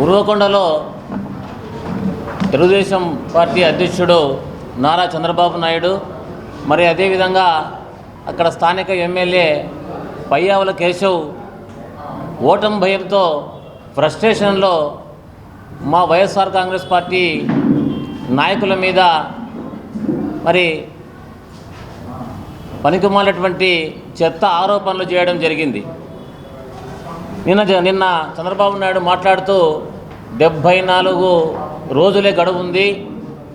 ఉరవకొండలో Telugu Desam party అధ్యక్షుడు నారా చంద్రబాబు నాయుడు మరి అదేవిధంగా అక్కడ స్థానిక ఎమ్మెల్యే పయ్యావుల కేశవ్ ఓటమి భయంతో ఫ్రస్ట్రేషన్లో మా వైఎస్ఆర్ కాంగ్రెస్ పార్టీ నాయకుల మీద మరి పనికిమాలినటువంటి చెత్త ఆరోపణలు చేయడం జరిగింది. నిన్న జ- నిన్న చంద్రబాబు నాయుడు మాట్లాడుతూ డెబ్భై నాలుగు రోజులే గడువు ఉంది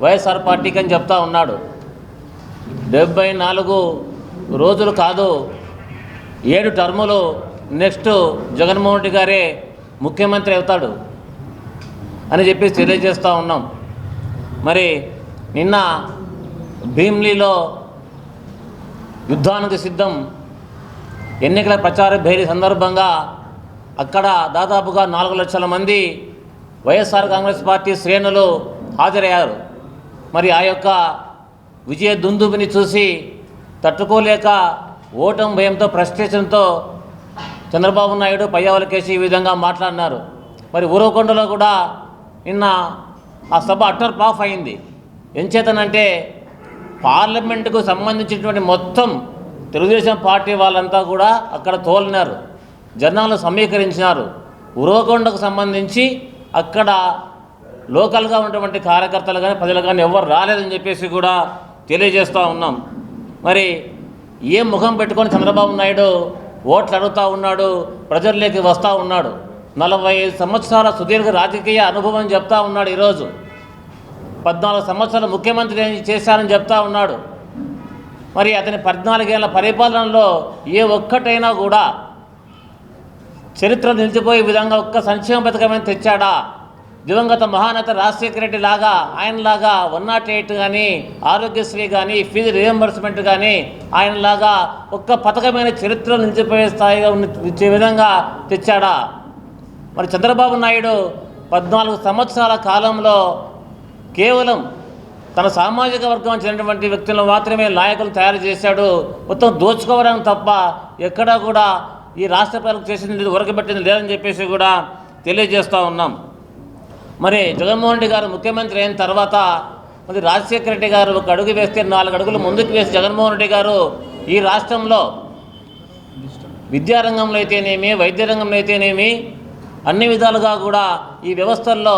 వైఎస్ఆర్ పార్టీకి అని చెప్తా ఉన్నాడు. డెబ్భై నాలుగు రోజులు కాదు ఏడు టర్ములు నెక్స్ట్ జగన్మోహన్ రెడ్డి గారే ముఖ్యమంత్రి అవుతాడు అని చెప్పేసి తెలియజేస్తూ ఉన్నాం. మరి నిన్న భీమ్లీలో యుద్ధానికి సిద్ధం ఎన్నికల ప్రచార భేరీ సందర్భంగా అక్కడ దాదాపుగా నాలుగు లక్షల మంది వైఎస్ఆర్ కాంగ్రెస్ పార్టీ శ్రేణులు హాజరయ్యారు. మరి ఆ యొక్క విజయ దుందుబిని చూసి తట్టుకోలేక ఓటం భయంతో ఫ్రస్ట్రేషన్తో చంద్రబాబు నాయుడు పయ్యావలకేసి ఈ విధంగా మాట్లాడినారు. మరి ఊరకొండలో కూడా నిన్న ఆ సభ అట్టర్ పాఫ్ అయింది. ఎంచేతనంటే పార్లమెంటుకు సంబంధించినటువంటి మొత్తం తెలుగుదేశం పార్టీ వాళ్ళంతా కూడా అక్కడ తోలినారు. జనాలు సమీకరించినారు. ఉరవకొండకు సంబంధించి అక్కడ లోకల్గా ఉన్నటువంటి కార్యకర్తలు కానీ ప్రజలు కానీ ఎవరు రాలేదని చెప్పేసి కూడా తెలియజేస్తూ ఉన్నాం. మరి ఏ ముఖం పెట్టుకొని చంద్రబాబు నాయుడు ఓట్లు అడుగుతూ ఉన్నాడు ప్రజల్లోకి వస్తూ ఉన్నాడు? నలభై ఐదు సంవత్సరాల సుదీర్ఘ రాజకీయ అనుభవం చెప్తా ఉన్నాడు ఈరోజు. పద్నాలుగు సంవత్సరాలు ముఖ్యమంత్రి చేశారని చెప్తా ఉన్నాడు. మరి అతని పద్నాలుగేళ్ళ పరిపాలనలో ఏ ఒక్కటైనా కూడా చరిత్ర నిలిచిపోయే విధంగా ఒక్క సంక్షేమ పథకమైన తెచ్చాడా? దివంగత మహానేత రాజశేఖర రెడ్డి లాగా ఆయనలాగా వన్ నాట్ ఎయిట్ కానీ ఆరోగ్యశ్రీ కానీ ఫీజు రియంబర్స్మెంట్ కానీ ఆయనలాగా ఒక్క పథకమైన చరిత్ర నిలిచిపోయే స్థాయిగా ఉన్న ఇచ్చే విధంగా తెచ్చాడా? మరి చంద్రబాబు నాయుడు పద్నాలుగు సంవత్సరాల కాలంలో కేవలం తన సామాజిక వర్గం చెందినటువంటి వ్యక్తులను మాత్రమే నాయకులు తయారు చేశాడు. మొత్తం దోచుకోవడం తప్ప ఎక్కడా కూడా ఈ రాష్ట్ర ప్రజలకు చేసింది ఉరకబెట్టింది లేదని చెప్పేసి కూడా తెలియజేస్తూ ఉన్నాం. మరి జగన్మోహన్ రెడ్డి గారు ముఖ్యమంత్రి అయిన తర్వాత మరి రాజశేఖర రెడ్డి గారు ఒక అడుగు వేస్తే నాలుగు అడుగులు ముందుకు వేసి జగన్మోహన్ రెడ్డి గారు ఈ రాష్ట్రంలో విద్యారంగంలో అయితేనేమి వైద్య రంగంలో అయితేనేమి అన్ని విధాలుగా కూడా ఈ వ్యవస్థల్లో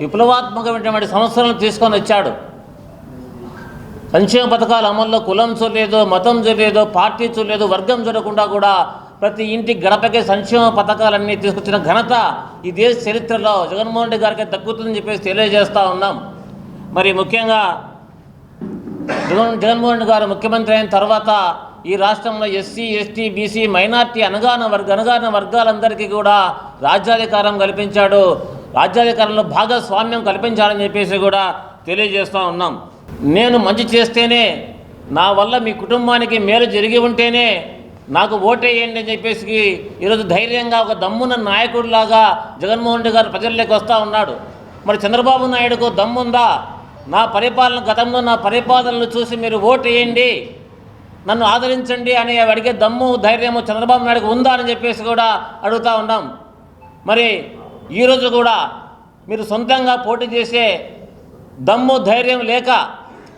విప్లవాత్మకమైనటువంటి సంవత్సరాలు తీసుకొని వచ్చాడు. సంక్షేమ పథకాల అమల్లో కులం చూడలేదు మతం చూడలేదు పార్టీ చూడలేదు వర్గం చూడకుండా కూడా ప్రతి ఇంటి గడపకే సంక్షేమ పథకాలన్నీ తీసుకొచ్చిన ఘనత ఈ దేశ చరిత్రలో జగన్మోహన్ రెడ్డి గారికి దక్కుతుందని చెప్పేసి తెలియజేస్తూ ఉన్నాం. మరి ముఖ్యంగా జగన్ జగన్మోహన్ రెడ్డి గారు ముఖ్యమంత్రి అయిన తర్వాత ఈ రాష్ట్రంలో ఎస్సీ ఎస్టీ బీసీ మైనార్టీ అనగాన వర్గ అనగాన వర్గాలందరికీ కూడా రాజ్యాధికారం కల్పించాడు. రాజ్యాధికారంలో భాగస్వామ్యం కల్పించాలని చెప్పేసి కూడా తెలియజేస్తూ ఉన్నాం. నేను మంచి చేస్తేనే నా వల్ల మీ కుటుంబానికి మేలు జరిగి ఉంటేనే నాకు ఓటేయండి అని చెప్పేసి ఈరోజు ధైర్యంగా ఒక దమ్మున్న నాయకుడిలాగా జగన్మోహన్ రెడ్డి గారు ప్రజల్లోకి వస్తూ ఉన్నాడు. మరి చంద్రబాబు నాయుడుకు దమ్ముందా? నా పరిపాలన గతంలో నా పరిపాలనలు చూసి మీరు ఓటేయండి. వేయండి నన్ను ఆదరించండి అని అడిగే దమ్ము ధైర్యము చంద్రబాబు నాయుడుకు ఉందా అని చెప్పేసి కూడా అడుగుతూ ఉన్నాం. మరి ఈరోజు కూడా మీరు సొంతంగా పోటీ చేసే దమ్ము ధైర్యం లేక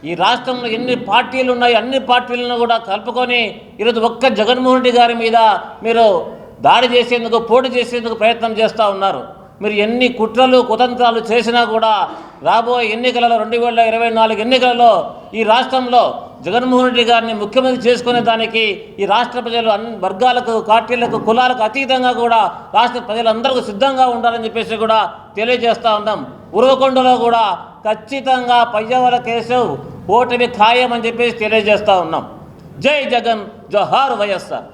ఈ రాష్ట్రంలో ఎన్ని పార్టీలు ఉన్నాయి అన్ని పార్టీలను కూడా కలుపుకొని ఈరోజు ఒక్క జగన్మోహన్ రెడ్డి గారి మీద మీరు దాడి చేసేందుకు పోటీ చేసేందుకు ప్రయత్నం చేస్తూ ఉన్నారు. మీరు ఎన్ని కుట్రలు కుతంత్రాలు చేసినా కూడా రాబోయే ఎన్నికలలో రెండు వేల ఇరవై నాలుగు ఎన్నికలలో ఈ రాష్ట్రంలో జగన్మోహన్ రెడ్డి గారిని ముఖ్యమంత్రి చేసుకునే దానికి ఈ రాష్ట్ర ప్రజలు అన్ని వర్గాలకు పార్టీలకు కులాలకు అతీతంగా కూడా రాష్ట్ర ప్రజలందరికీ సిద్ధంగా ఉండాలని చెప్పేసి కూడా తెలియజేస్తూ ఉన్నాం. ఉరవకొండలో కూడా ఖచ్చితంగా పయ్యవల కేశవ్ ఓటమి ఖాయం అని చెప్పేసి తెలియజేస్తూ ఉన్నాం. జై జగన్ జోహార్ వైఎస్ఆర్.